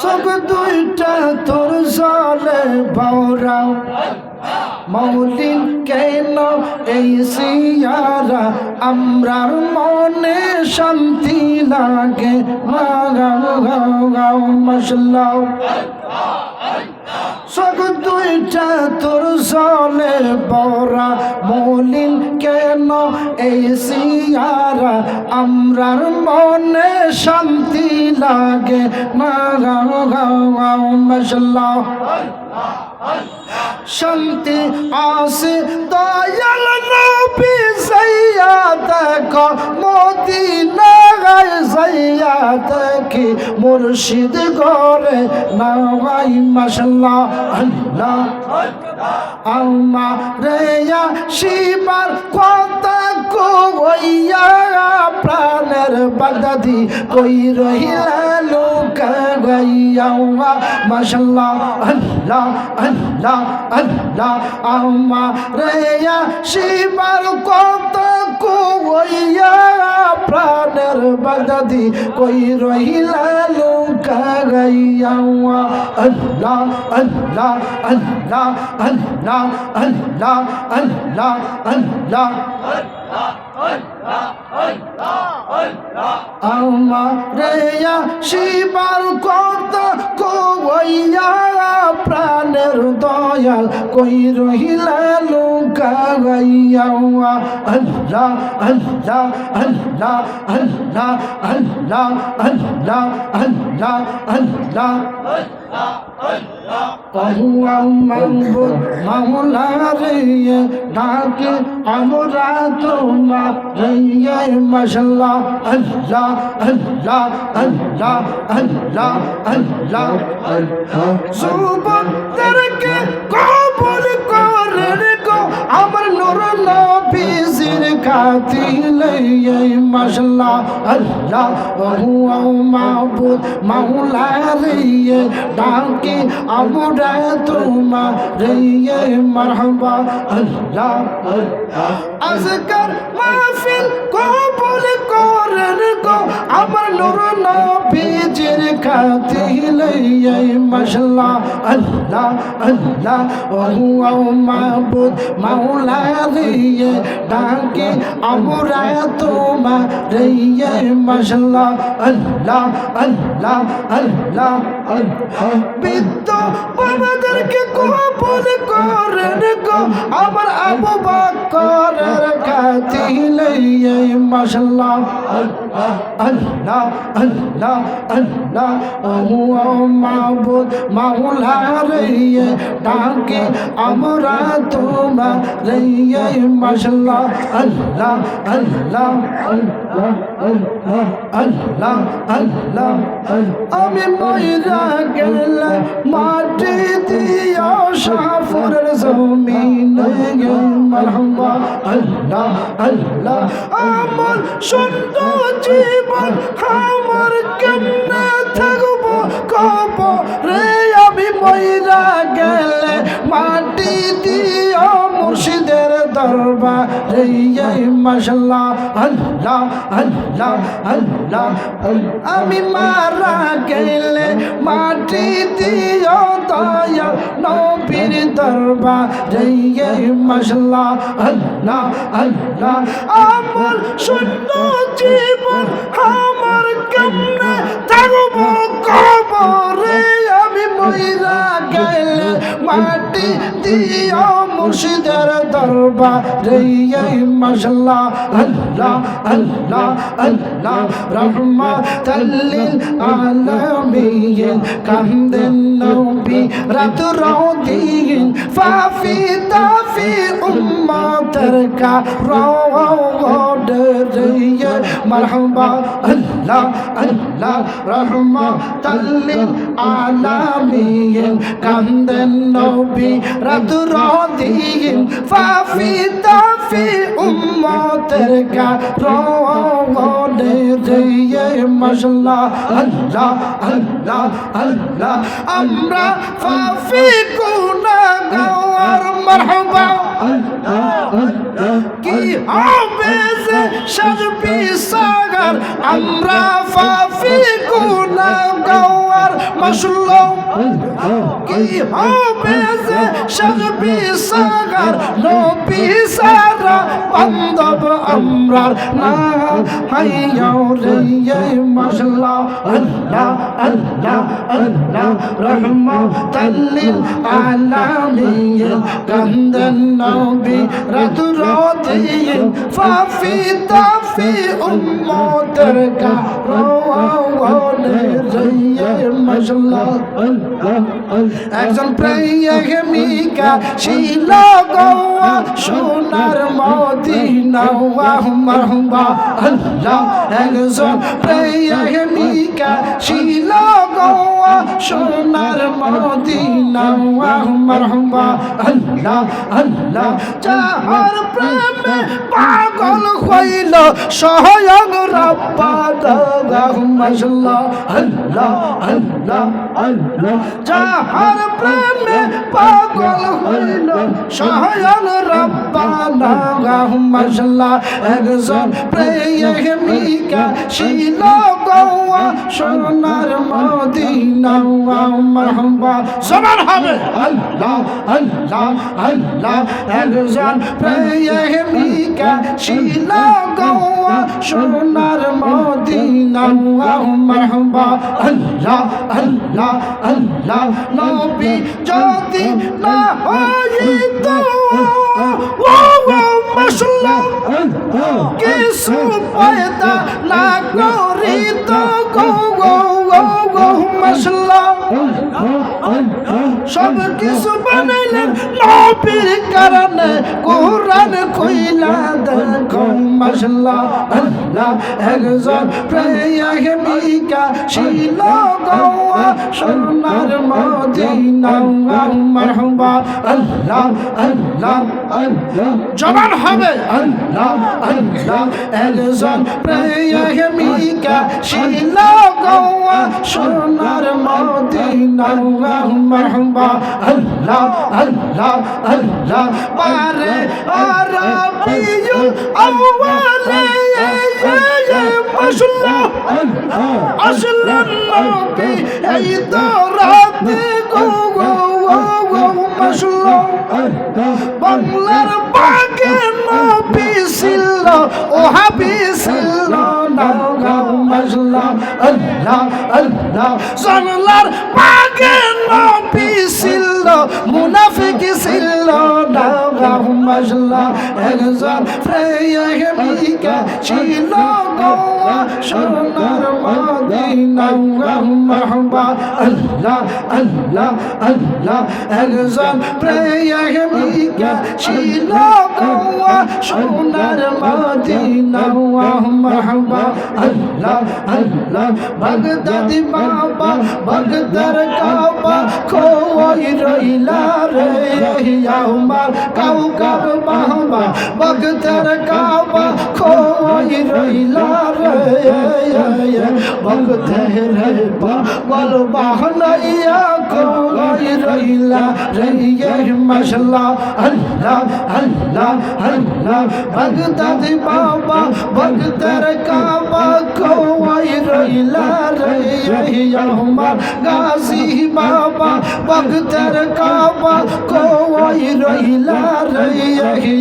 চোখ দুইটা তোর জলে বৌরাও মৌলিন কেন এই সিয়ারা? আমরার মনে শান্তি লাগে। গাও গাও গাও মশলাও চোখ দুইটা তোর জলে বরা মলিন কেন এই সিয়ারা? আমরার মনে শান্তি লাগে। না মশলা শান্তি আসে দয়াল নবী সাইয়া দেখো মদিনা গায় সাইয়া দেখি মুর্শিদ করে নাওয়াই মাশাল্লাহ আল্লাহ আল্লাহ আম্মা রেয়া শিবার কথা কইয়া প্রাণের বাদাদি কই রহিলা লোকা গাইয়া মাশাল্লাহ, আল্লাহ আল্লাহ আল্লাহ আম্মা রেয়া শিবার কথা কইয়া প্রাণের বাদাদি কই রহিলা লোকা গাইয়া আল্লাহ আল্লাহ আল্লাহ আল্লাহ আল্লাহ আল্লাহ আল্লাহ আমারে শিবার কত কইয়া প্রাণের দয়াল কই রহিলা লোকা গাইয়া আল্লাহ আল্লাহ আল্লাহ আল্লাহ আল্লাহ আল্লাহ আল্লাহ আল্লাহ। রে ডাকে আমরা তোমার রে মাশাল্লাহ আল্লাহ আল্লাহ আল্লাহ আল্লাহ আল্লাহ। যুবকদেরকে খাতিলে মাশাল্লাহ আল্লাহ হুয়া মাহবুব মাওলা রে ডাকে, আমরা তোমার রে মারহাবা, আল্লাহ আজকার মাহফিল কবুল করেন গো, আমার নূর নবীজির খাতিলে মাশাল্লাহ আল্লাহ আল্লাহ হুয়া মাহবুব মাওলা রে ডাকে আমরা তোমার মশলা আল্লাহ আল্লাহ আল্লাহ আল্লাহ বাবাদেরকে কবুল করেন গো। আমার আবু বকরের খাতিলে মাশাল্লাহ আল্লাহ আল্লাহ আল্লাহ আল্লাহ হুয়া মাবুদ মাওলা রে ডাকে, আমরা তোমার রে মাশাল্লাহ আল্লাহ আল্লাহ আল্লাহ আল্লাহ আল্লাহ আল্লাহ আমি ময়রা গেলে মাটি দিয়া সাফরের জমিন মারহাবা, আল্লাহ আল্লাহ, আমার সুন্দর জীবন আমার কেমনে থাকব? কব রে আমি ময়রা গেলে মাটি দিয়া দরবার রে মাশাল্লাহ আল্লাহ আল্লাহ আল্লাহ। আমি মারা গেলে মাটি দিও দয়া, নবীর দরবার রে মাশাল্লাহ আল্লাহ আল্লাহ। আমার শূন্য জীবন, আমার কেমনে থাকব কবরে? আমি মইরা গেলে মাটি দিও মুর্শিদের দরবার। রে মাশাল্লাহ, আল্লাহ আল্লাহ আল্লাহ রহমাতাল্লিল আলামিন কান্দেন নবী রাত রদিন ফাফি তাফি উম্মাতের কা রওড রে মারহাবা আল্লাহ আল্লাহ রহমাতাল্লিল আলামিন, কান্দেন নবী রাত রদিন ফাফি তাফি উম্মাতের কা রওড রে মাশাল্লাহ আল্লাহ আল্লাহ আল্লাহ, আমরা গাওয়ার মারহাবা কি হবে যে সাজবি সাগর আমরা ফাফি গুনা গাওয়ার মশলা কি হবে যে সাজবি সাগার নবী সারা বান্ধব আমরা না হাইয়াও রে মশলা আল্লাহ আল্লাহ আল্লাহ রহমতাল্লিল আলামিন কান্দেন নবী রাত রোদিন ফাফি তাফি উম্মতের কারওয়ানে রইয়ে মশলা একজন প্রেমিকা ছিল গোয়া সোনার মদিনা মারহুবা আল্লাহ, একজন প্রেমিকা ছিল গোয়া সোনার মদিনা মারহুবা আল্লাহ আল্লাহ, যাহার প্রেমে পাগল হইল, স্বয়ং রব্বা দাগাহ আল্লাহ আল্লাহ আল্লাহ, যাহার প্রেমে পাগল হইল, স্বয়ং রব্বা দাগাহ একজন প্রেমিকা গোয়া সোনার মদিনা মারহাবা। সমান হবে। আল্লাহ আল্লাহ আল্লাহ একজন প্রেমিকা ছিল গোয়া সোনার মদিনা মারহাবা। আল্লাহ আল্লাহ আল্লাহ নবী যদি না ও মশলা কিছু পয়দা না করিত গো গো গো গো মশলা সব কিছু বানাইলেন নবীর কারণে কোরআন কইলা দেখো মশলা আল্লাহ একজন প্রেমিকা ছিল গোয়া, সোনার মদিনা মারহাবা, আল্লাহ আল্লাহ আল্লাহ, জবান হবে। আল্লাহ আল্লাহ, একজন প্রেমিকা ছিল গোয়া, সোনার মদিনা মারহাবা, আল্লাহ আল্লাহ আল্লাহ, পারে বাংলার বাগে নবী ছিল ও হাবি ছিল না আল্লাহ আল্লাহ জানলার বাগে নবী ছিল? মুনাফিক ছিল না মাশাআল্লাহ একজন প্রেমিকা ছিল গোয়া সোনার আল্লাহ আল্লাহ একজন প্রেমিকা ছিল গোয়া, সোনার মদিনা মাহবা আল্লাহ আল্লাহ, বাগদাদি বাবা, বাগদার কাবা, খোয়াই রইলা রে আমার কাউকার বাবা, বাগদার কাবা খোয়াই রইলা রে বাগদার পাগল বাহনাইয়া খোয়াই রইলা রে মশলা আল্লাহ আল্লাহ আল্লাহ বাগদাদি বাবা বাগদার কাবা খোয়াই রইলা রে রে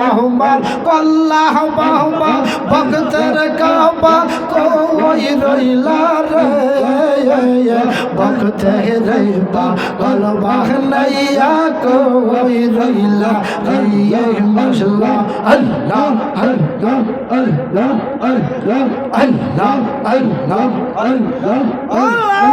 আমার কল্লাহ বাবা বাগদার কাবা খোয়াই রইলা রে? বকতে রে পাগল বাহনাইয়া কই রইলা রে? মশলা আল্লাহ আল্লাহ আল্লাহ আল্লাহ আল্লাহ আল্লাহ আল্লাহ